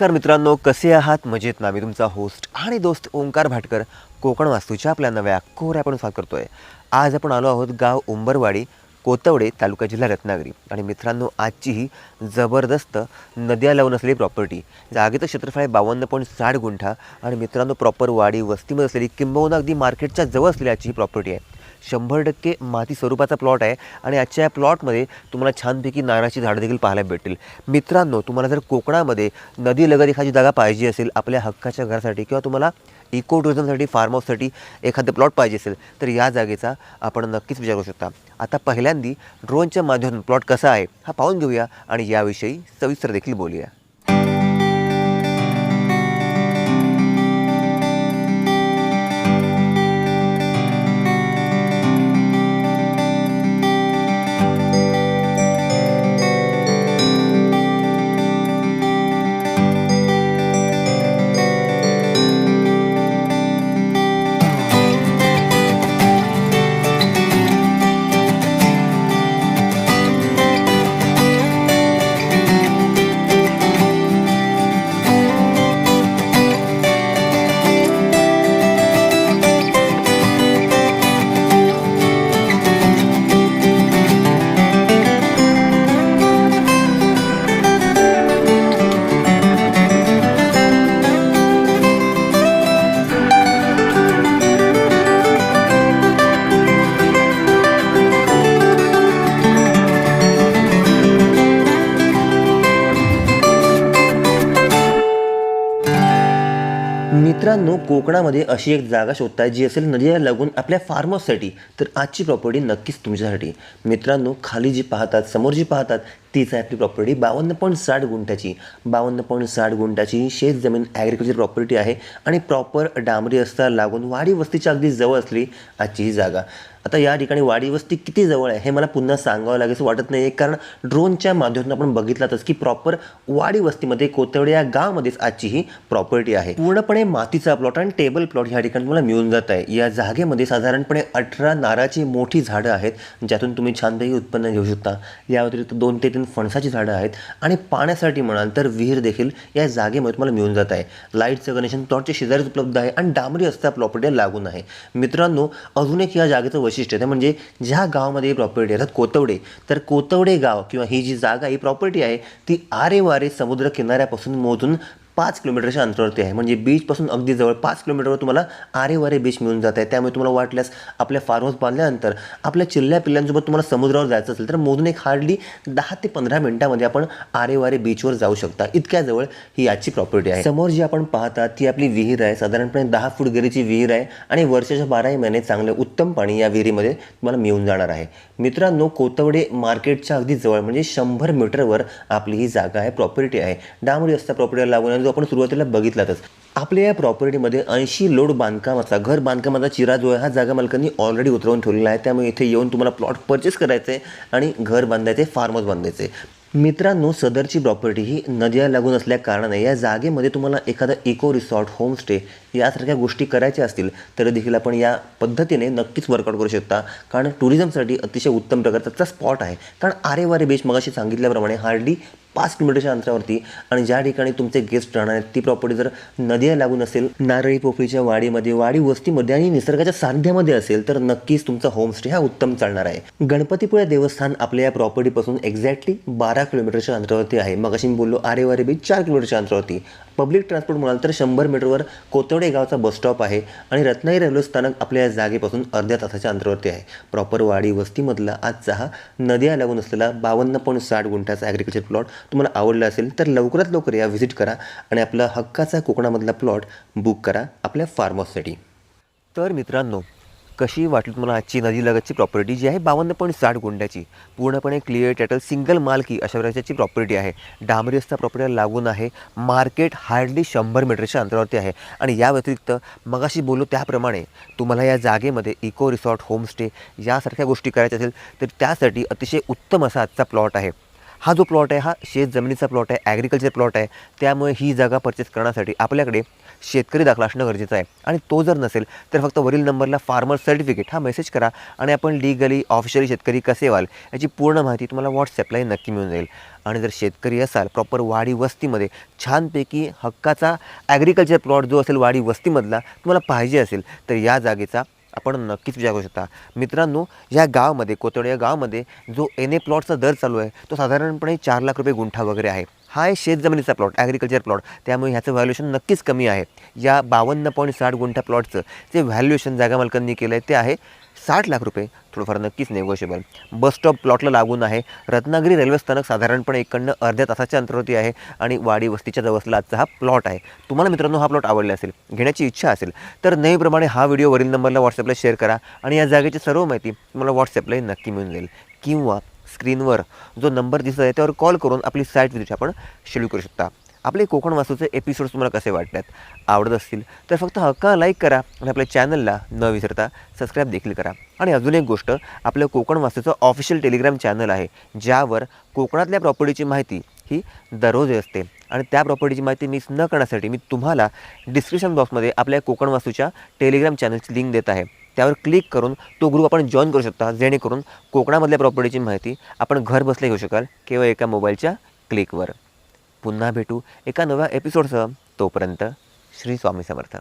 नमस्कार मित्रांनो कसे आहात? मजेत ना. मी तुमचा होस्ट आणि दोस्त ओंकार भाटकर. कोकण वास्तूच्या आपल्या नव्या कोऱ्यापण स्वागत करतोय. आज आपण आलो आहोत गाव उंबरवाडी कोतवडे तालुका जिल्हा रत्नागिरी. आणि मित्रांनो आजची ही जबरदस्त नद्या लावून असलेली प्रॉपर्टी जागेचं क्षेत्रफळ आहे बावन्न पॉईंट साठ गुंठा. आणि मित्रांनो प्रॉपर वाडी वस्तीमध्ये असलेली किंबहुना अगदी मार्केटच्या जवळ असलेली आजची ही प्रॉपर्टी आहे. शंभर टक्के माती स्वरूपाचा प्लॉट आहे आणि आजच्या या प्लॉटमध्ये तुम्हाला छानपैकी नारळाची झाडं देखील पाहायला भेटतील. मित्रांनो तुम्हाला जर कोकणामध्ये नदीलगत एखादी जागा पाहिजे असेल आपल्या हक्काच्या घरासाठी किंवा तुम्हाला इको टुरिझमसाठी फार्म हाऊससाठी एखादं प्लॉट पाहिजे असेल तर या जागेचा आपण नक्कीच विचार करू शकता. आता पहिल्यांदी ड्रोनच्या माध्यमातून प्लॉट कसा आहे हा पाहून घेऊया आणि याविषयी सविस्तर देखील बोलूया. मित्रांनो कोकणामध्ये अशी एक जागा शोधताय जी असेल नदीला लागून आपल्या फार्म हाऊससाठी तर आजची प्रॉपर्टी नक्कीच तुमच्यासाठी. मित्रांनो खाली जी पाहतात समोर जी पाहतात तीच आहे आपली प्रॉपर्टी बावन्न पॉईंट साठ गुंठ्याची बावन्न पॉईंट साठ गुंठ्याची शेत जमीन ॲग्रिकल्चर प्रॉपर्टी आहे आणि प्रॉपर डांबरी रस्ता लागून वाडी वस्तीच्या अगदी जवळ असली आजची ही जागा. आता या ठिकाणी वाडी वस्ती किती जवळ आहे हे मला पुन्हा सांगावं लागेल असं वाटत नाही आहे कारण ड्रोनच्या माध्यमातून आपण बघितलातच की प्रॉपर वाडी वस्तीमध्ये कोतवडे या गावामध्येच आजची ही प्रॉपर्टी आहे. पूर्णपणे मातीचा प्लॉट आणि टेबल प्लॉट या ठिकाणी तुम्हाला मिळून जात आहे. या जागेमध्ये साधारणपणे अठरा नारळाची मोठी झाडं आहेत ज्यातून तुम्ही छानपैकी उत्पन्न घेऊ शकता. या व्यतिरिक्त दोन ते तीन फणसाची झाडं आहेत आणि पाण्यासाठी म्हणाल तर विहीर देखील या जागेमध्ये तुम्हाला मिळून जात आहे. लाईटचं कनेक्शन प्लॉटच्या शेजारीच उपलब्ध आहे आणि डांबरी असता प्रॉपर्टी लागून आहे. मित्रांनो अजून एक या जागेचं वैशिष्ट्य आहे ते म्हणजे ज्या गावामध्ये ही प्रॉपर्टी आहे अर्थात कोतवडे तर कोतवडे गाव किंवा ही जी जागा ही प्रॉपर्टी आहे ती आरे वारे समुद्र किनाऱ्यापासून मोजून पाच किलोमीटरच्या अंतरावरती आहे. म्हणजे बीचपासून अगदी जवळ पाच किलोमीटरवर तुम्हाला आरे वारे बीच मिळून जात आहे. त्यामुळे तुम्हाला वाटल्यास आपल्या फार्म हाऊस बांधल्यानंतर आपल्या चिल्ल्या पिल्ल्यांसोबत तुम्हाला समुद्रावर जायचं असेल तर मोजून एक हार्डली दहा ते पंधरा मिनिटामध्ये आपण आरे वारे बीचवर जाऊ शकता. इतक्या जवळ ही आजची प्रॉपर्टी आहे. समोर जी आपण पाहता ती आपली विहीर आहे. साधारणपणे दहा फूट गेरीची विहीर आहे आणि वर्षाच्या बाराही महिने चांगले उत्तम पाणी या विहिरीमध्ये तुम्हाला मिळून जाणार आहे. मित्रांनो कोतवडे मार्केटच्या अगदी जवळ म्हणजे शंभर मीटरवर आपली ही जागा आहे प्रॉपर्टी आहे. डांबरी रस्ता प्रॉपर्टीला लागून जो आपण सुरुवातीला बघितलातच. आपल्या या प्रॉपर्टीमध्ये ऐंशी लोड बांधकामाचा घर बांधकामाचा चिरा जो आहे हा जागा मालकांनी ऑलरेडी उतरवून ठेवलेला आहे. त्यामुळे इथे येऊन तुम्हाला प्लॉट परचेस करायचं आहे आणि घर बांधायचे फार्म हाऊस बांधायचे मित्रांनो सदरची प्रॉपर्टी ही नद्या लागून असल्या कारणाने या जागेमध्ये तुम्हाला एखादा इको रिसॉर्ट होमस्टे यासारख्या गोष्टी करायच्या असतील तर देखील आपण या पद्धतीने नक्कीच वर्कआउट करू शकता. कारण टुरिझमसाठी अतिशय उत्तम प्रकारचा स्पॉट आहे. कारण आरे वारे बीच मगाशी सांगितल्याप्रमाणे हार्डली पाच किलोमीटरच्या अंतरावरती आणि ज्या ठिकाणी तुमचे गेस्ट राहणार आहेत ती प्रॉपर्टी जर नदीला लागून असेल नारळी पोफळीच्या वाडीमध्ये वाडी वस्तीमध्ये आणि निसर्गाच्या सांध्यामध्ये असेल तर नक्कीच तुमचा होमस्टे हा उत्तम चालणार आहे. गणपतीपुळे देवस्थान आपल्या या प्रॉपर्टीपासून एक्झॅक्टली बारा किलोमीटरच्या अंतरावरती आहे. मग मी बोललो आरे वारे बीच चार किलोमीटरच्या अंतरावरती. पब्लिक ट्रान्सपोर्ट म्हणाल तर शंभर मीटरवर कोतवडे गावचा बस स्टॉप आहे आणि रत्नागिरी रेल्वे स्थानक आपल्या या जागेपासून अर्ध्या तासाच्या अंतरावरती आहे. प्रॉपर वाडी वस्तीमधला आजचा हा नद्या लागून असलेला बावन्न पॉईंट साठ गुंठाचा ॲग्रिकल्चर प्लॉट तुम्हाला आवडला असेल तर लवकरात लवकर या व्हिजिट करा आणि आपला हक्काचा कोकणामधला प्लॉट बुक करा आपल्या फार्म हाऊससाठी तर मित्रांनो कशी वाटली तुम्हाला आजची नदीलगतची प्रॉपर्टी जी आहे? बावन्न पॉईंट साठ गुंड्याची पूर्णपणे क्लिअर टॅटल सिंगल मालकी अशा प्रकारची प्रॉपर्टी आहे. डांबरी रस्ता प्रॉपर्टीला लागून आहे. मार्केट हार्डली शंभर मीटरच्या अंतरावरती आहे. आणि या व्यतिरिक्त मगाशी बोललो त्याप्रमाणे तुम्हाला या जागेमध्ये इको रिसॉर्ट होमस्टे यासारख्या गोष्टी करायच्या असेल तर त्यासाठी अतिशय उत्तम असा आजचा प्लॉट आहे. हा जो प्लॉट आहे हा शेत जमिनीचा प्लॉट आहे ॲग्रिकल्चर प्लॉट आहे. त्यामुळे ही जागा परचेस करण्यासाठी आपल्याकडे शेतकरी दाखला असणं गरजेचं आहे. आणि तो जर नसेल तर फक्त वरील नंबरला फार्मर सर्टिफिकेट हा मेसेज करा आणि आपण लिगली ऑफिशियली शेतकरी कसे व्हाल याची पूर्ण माहिती तुम्हाला व्हॉट्सॲपलाही नक्की मिळून जाईल. आणि जर शेतकरी असाल प्रॉपर वाडी वस्तीमध्ये छानपैकी हक्काचा ॲग्रिकल्चर प्लॉट जो असेल वाडी वस्तीमधला तुम्हाला पाहिजे असेल तर या जागेचा आपण नक्कीच विचार करू शकता. मित्रांनो या गावामध्ये कोतड या गावामध्ये जो एन ए प्लॉटचा दर चालू आहे तो साधारणपणे चार लाख रुपये गुंठा वगैरे आहे. हा आहे शेतजमिनीचा प्लॉट ॲग्रिकल्चर प्लॉट त्यामुळे ह्याचं व्हॅल्युएशन नक्कीच कमी आहे. या बावन्न पॉईंट साठ गुंठा प्लॉटचं जे व्हॅल्युएशन जागा मालकांनी केलं आहे ते आहे साठ लाख रुपये. थोडंफार नक्कीच नेगोशिएबल बस स्टॉप प्लॉटला लागून आहे. रत्नागिरी रेल्वे स्थानक साधारणपणे इकडनं अर्ध्या तासाच्या अंतरावरती आहे आणि वाडी वस्तीच्या जवळला आजचा हा प्लॉट आहे. तुम्हाला मित्रांनो हा प्लॉट आवडला असेल घेण्याची इच्छा असेल तर नेहमीप्रमाणे हा व्हिडिओ वरील नंबरला व्हॉट्सअपला शेअर करा आणि या जागेची सर्व माहिती तुम्हाला व्हॉट्सअपलाही नक्की मिळून जाईल. किंवा स्क्रीनवर जो नंबर दिसत आहे त्यावर कॉल करून आपली साईट विजिट आपण शेड्यूल करू शकता. आपले कोकण वास्तूचे एपिसोड्स तुम्हाला कसे वाटतात आवडत असतील तर फक्त हक्का लाईक करा आणि आपल्या चॅनलला न विसरता सबस्क्राईब देखील करा. आणि अजून एक गोष्ट आपलं कोकण वास्तूचं ऑफिशियल टेलिग्राम चॅनल आहे ज्यावर कोकणातल्या प्रॉपर्टीची माहिती ही दररोज असते. आणि त्या प्रॉपर्टीची माहिती मिस न करण्यासाठी मी तुम्हाला डिस्क्रिप्शन बॉक्समध्ये आपल्या कोकण वास्तूच्या टेलिग्राम चॅनलची लिंक देत आहे. त्यावर क्लिक करून तो ग्रुप आपण जॉईन करू शकता जेणेकरून कोकणामधल्या प्रॉपर्टीची माहिती आपण घर बसल्या घेऊ शकाल केवळ एका मोबाईलच्या क्लिकवर पुन्हा भेटू एका नव्या एपिसोडसह तोपर्यंत श्री स्वामी समर्थ.